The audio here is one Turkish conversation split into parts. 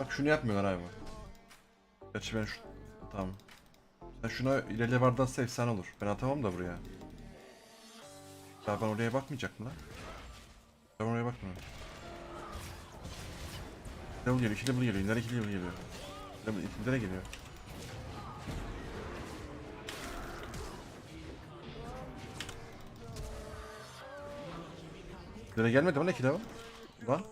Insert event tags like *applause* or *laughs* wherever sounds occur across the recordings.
Bak şunu yapmıyorlar abi. Gerçi ben şu... Tamam. Sen şuna ileri barda atsa efsane olur. Ben atamam da buraya. Ya ben oraya bakmayacak mı lan? Ben oraya bakmıyorum. Level geliyor, 2 level geliyor, ileri 2 level geliyor. Level 2'lere geliyor. İleri gelmedi mi ne 2 level? Lan?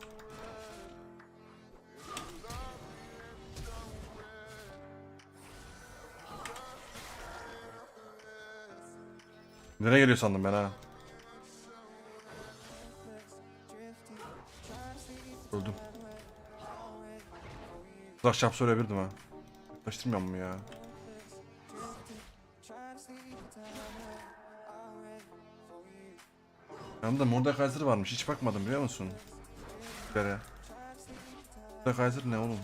Nereye geliyor sandım ben ha? Öldüm. Uzak şap söyleyebilirdim ha. Yaklaştırmıyor mu ya? Yanımda Mordekaiser varmış. Hiç bakmadım biliyor musun? Mordekaiser ne oğlum?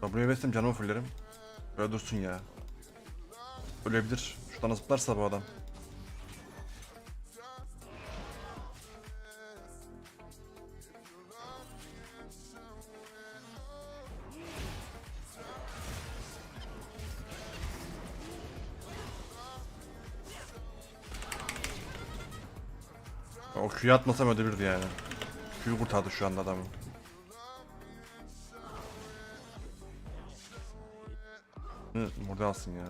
W'ye bestim canımı fullerim. Böyle dursun ya. Ölebilir. Şuradan zıplarsa bu adam. O Q'yu atmasam ödebilirdi yani. Q'yu kurtardı şu anda adamı. Hı, Burada alsın ya.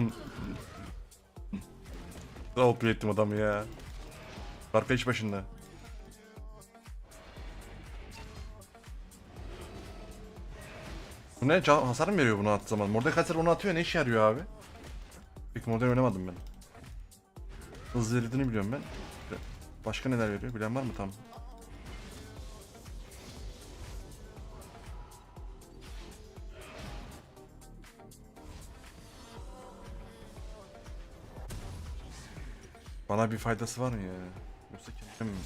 *laughs* OP ettim adamı ya. Arka iş başında. Bu ne? Hasar mı veriyor bunu attığı zaman? Mordekaiser onu atıyor ne işe yarıyor abi? Peki modern oynamadım ben. Hızlı eritini biliyorum ben. Başka neler veriyor? Bilen var mı tam? Bana bir faydası var mı ya? Yoksa kendim mi?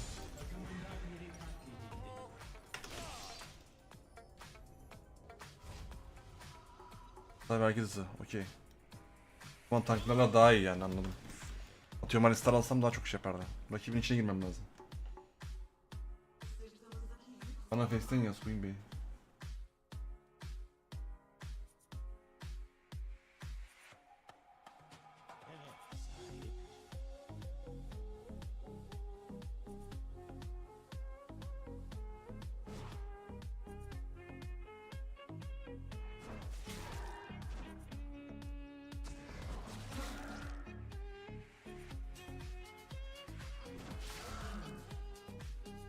Tabii hızlı, okey. Ama tanklarla daha iyi yani anladım. Atıyorum Alistar alsam daha çok iş yapardı. Rakibin içine girmem lazım. Bana Face'den yaz Queen Bey.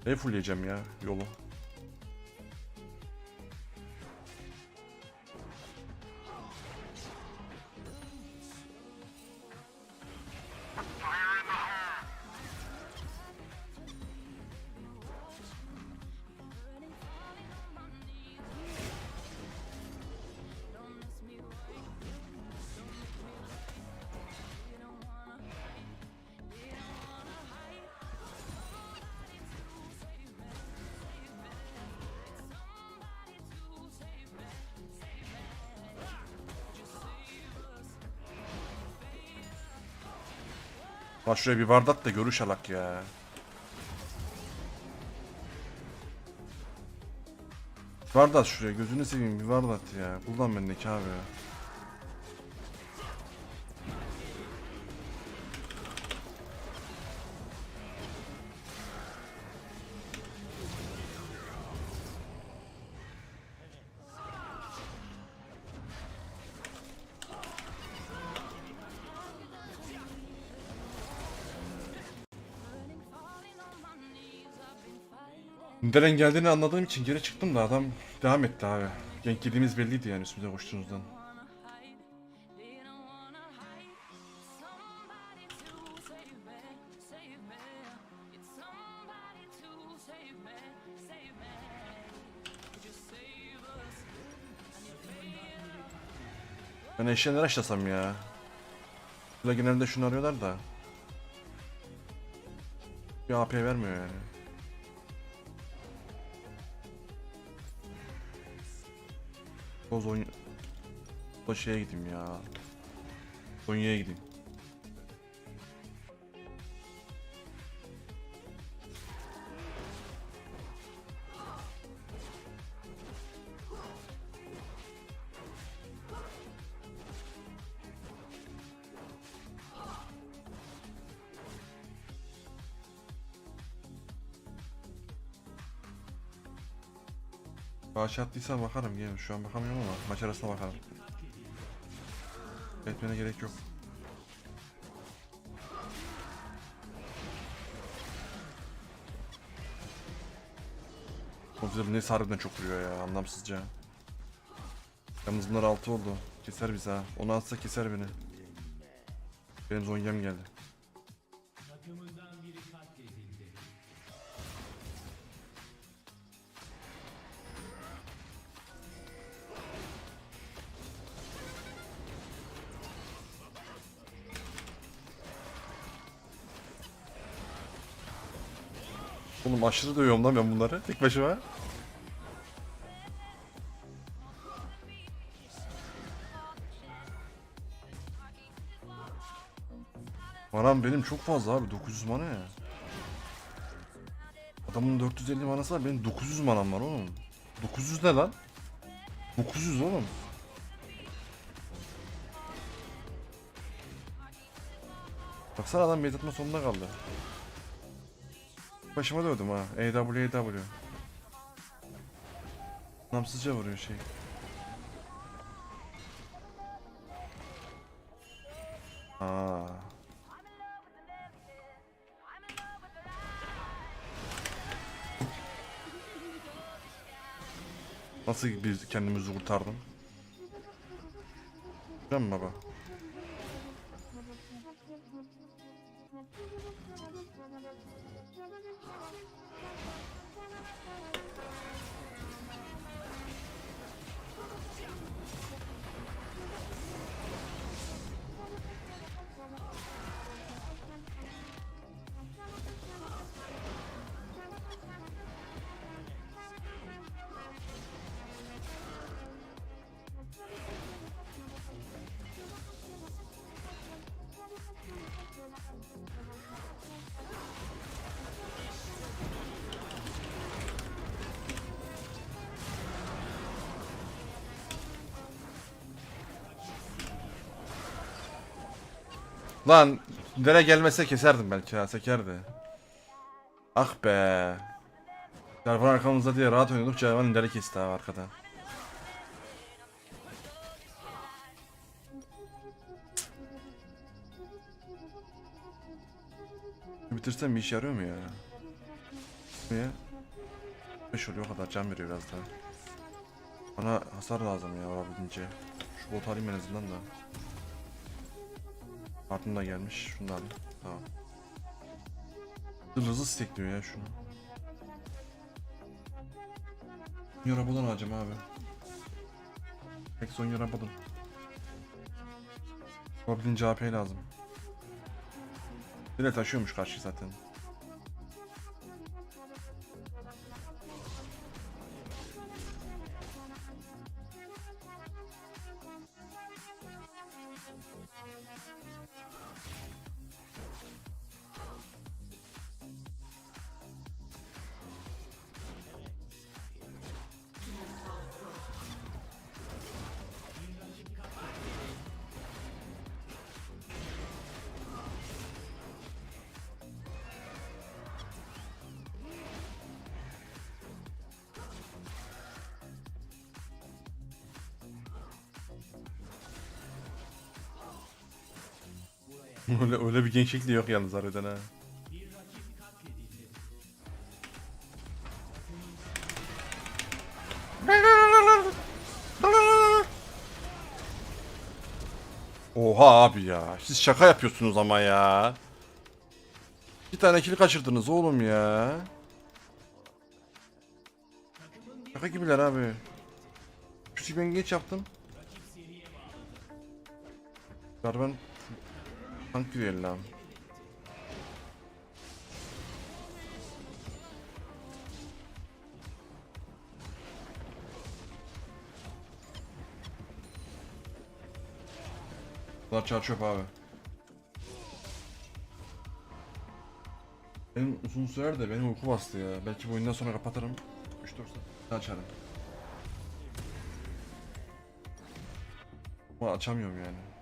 Ne fullleyeceğim ya yolu. Lan şuraya bir vardat da görüş alak ya. Vardat şuraya gözünü seveyim bir vardat ya. Kullan bendeki abi ya. Neden geldiğini anladığım için geri çıktım da adam devam etti abi. Denk yediğimiz belliydi yani üstümüze koştuğunuzdan. Ben eşeğe açlasam ya. Burada genelde şunu arıyorlar da. Bir AP vermiyor yani. O Zonya... O şeye gideyim ya. Zonya'ya gideyim. Bağış attıysa bakarım gelin. Şu an bakamıyorum ama maç arasında bakarım. Etmene gerek yok. Komiserim ne harbiden çok vuruyor ya anlamsızca. Yalnız bunlar 6 oldu. Keser bizi ha. Onu atsa keser beni. Benim zonyam geldi. Aşırı dövüyorum lan ben bunları tek başıma. Manam benim çok fazla abi 900 mana ya. Adamın 450 manası var benim 900 manam var oğlum. 900 ne lan? 900 oğlum. Baksana adam atma sonunda kaldı. Başıma dövdüm ha. AW AW. Namsızca vuruyor şey. Aa. Nasıl bir kendimizi kurtardım? Değil mi baba? Lan Dere gelmese keserdim belki ha sekerdi. Ah be. Jarvan arkamızda diye rahat oynuyorduk Jarvan Dere kesti abi arkadan. Bitirsem bir işe yarıyor mu ya? Niye? 5 oluyor o kadar can veriyor biraz daha. Bana hasar lazım ya olabildiğince. Şu botu alayım en azından da. Kartım da gelmiş. Şunu da. Tamam. Hızlı hızlı stekliyor ya şunu. Yarabodan alacağım abi. Tek son yarabodan. Goblin AP lazım. Dile taşıyormuş karşı zaten. *laughs* öyle, öyle bir gençlik de yok yalnız harbiden ha. Oha abi ya. Siz şaka yapıyorsunuz ama ya. Bir tane kill kaçırdınız oğlum ya. Şaka gibiler abi. Küçük ben geç yaptım. Ben giriyor lan. Bunlar çar çöp abi. Benim uzun sürer de benim uyku bastı ya. Belki bu oyundan sonra kapatırım. 3-4 saat açarım. Ama açamıyorum yani.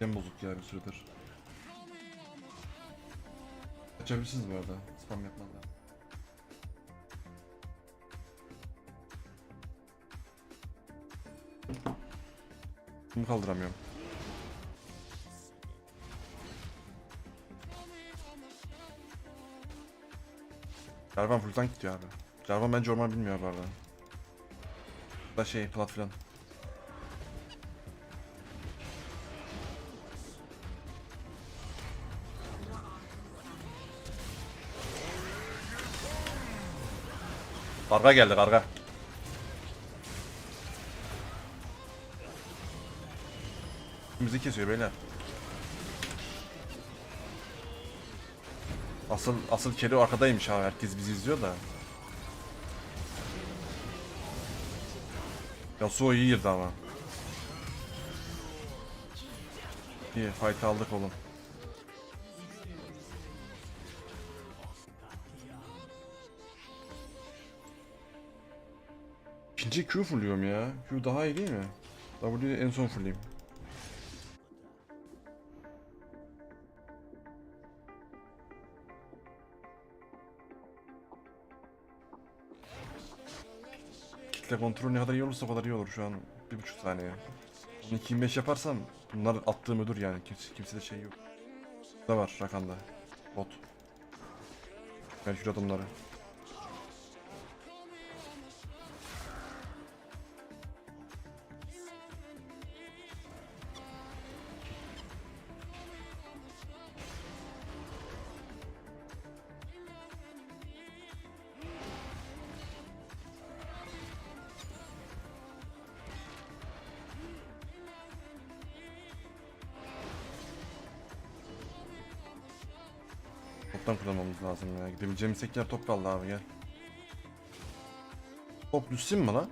En bozuk ya bir süredir. Açabilirsiniz bu arada. Spam yapmazlar. Bunu kaldıramıyorum. Jarvan full tank gidiyor abi. Jarvan bence orman bilmiyor bu arada. Da şey plat filan. Karga geldi karga. Müzik kesiyor beyler. Asıl asıl kedi arkadaymış ha herkes bizi izliyor da. Yasuo iyi girdi ama. İyi fight aldık oğlum. İkinci Q fulluyorum ya. Q daha iyi değil mi? W'yi en son fullleyeyim. Kitle kontrol ne kadar iyi olursa o kadar iyi olur şu an. Bir buçuk saniye. 12-25 yaparsam bunlar attığım ödür yani. Kimse, kimsede şey yok. Da var Rakan'da. Bot. Merkür adımları. Toptan kullanmamız lazım ya. Gidebileceğimiz tek yer top kaldı abi gel. Top düşsün mü lan?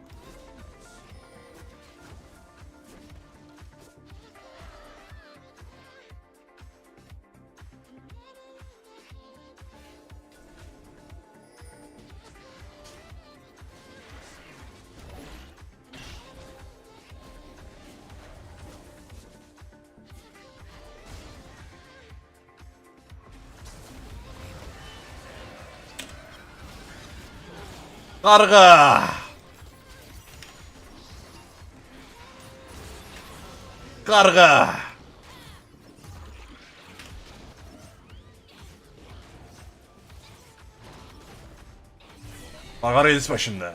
Karga! Karga! Karga reis başında.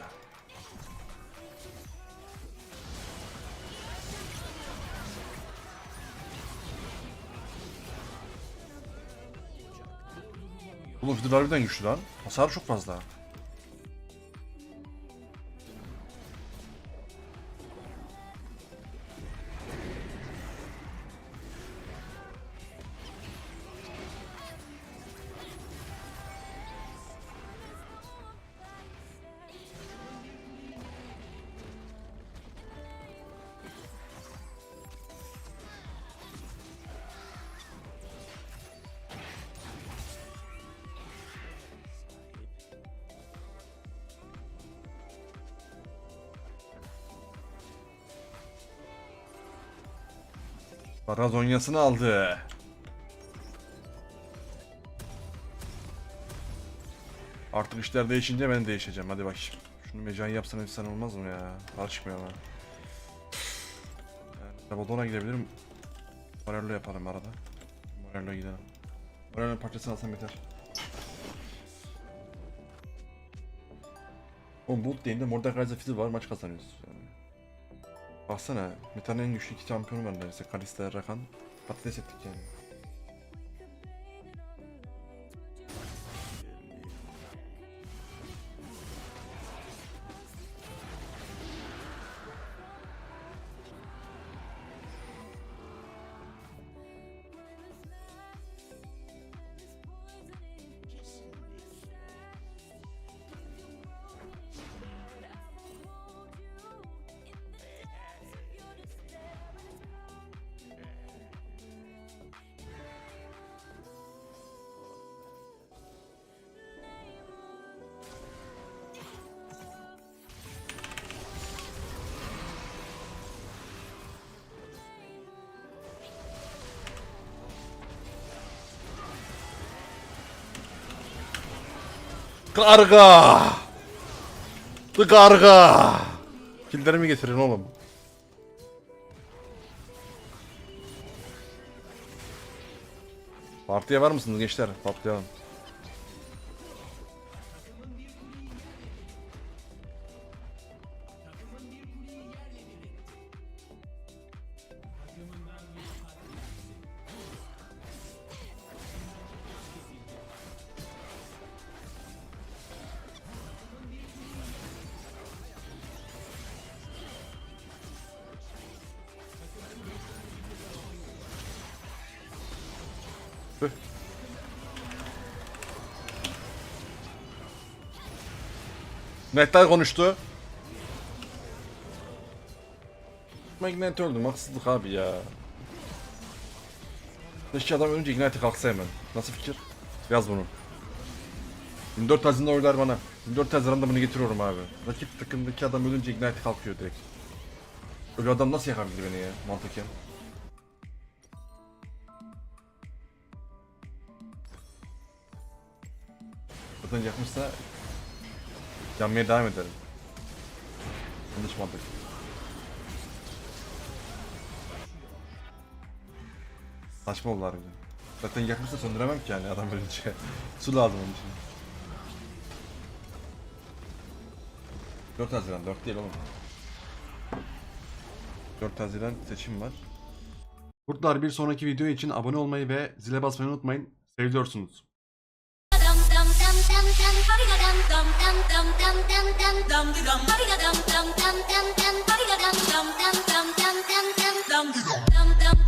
Oğlum Fiddle harbiden güçlü lan. Hasar çok fazla. Barazonyasını aldı. Artık işler değişince ben değişeceğim. Hadi bakayım. Şunu mecan yapsan efsane olmaz mı ya? Daha çıkmıyor ama. Yani Rabadon'a gidebilirim. Morello yaparım arada. Morello gidelim. Morello parçasını alsam yeter. Oğlum Bolt Lane'de Mordekaiser Fizzle var maç kazanıyoruz. Yani. Baksana Meta'nın en güçlü iki şampiyonu var neredeyse. Kalista, Rakan. Patates ettik yani. Karga! The karga! Killerimi getirin oğlum. Partiye var mısınız gençler? Patlayalım. Tüh. Netler konuştu. Magnet öldüm haksızlık abi ya. Keşke adam önce Ignite kalksa hemen. Nasıl fikir? Yaz bunu. 24 Haziran'da oylar bana. 24 Haziran'da bunu getiriyorum abi. Rakip takımdaki adam ölünce Ignite kalkıyor direkt. Öyle adam nasıl yakabilir beni ya mantıken? Zaten yakmışsa yanmaya devam ederim. Yanlış mantık. Saçma oldu harbiden. Zaten yakmışsa söndüremem ki yani adam ölünce. *laughs* Su lazım onun için. 4 Haziran 4 değil oğlum. 4 Haziran seçim var. Kurtlar bir sonraki video için abone olmayı ve zile basmayı unutmayın. Seviyorsunuz. Dum dum dum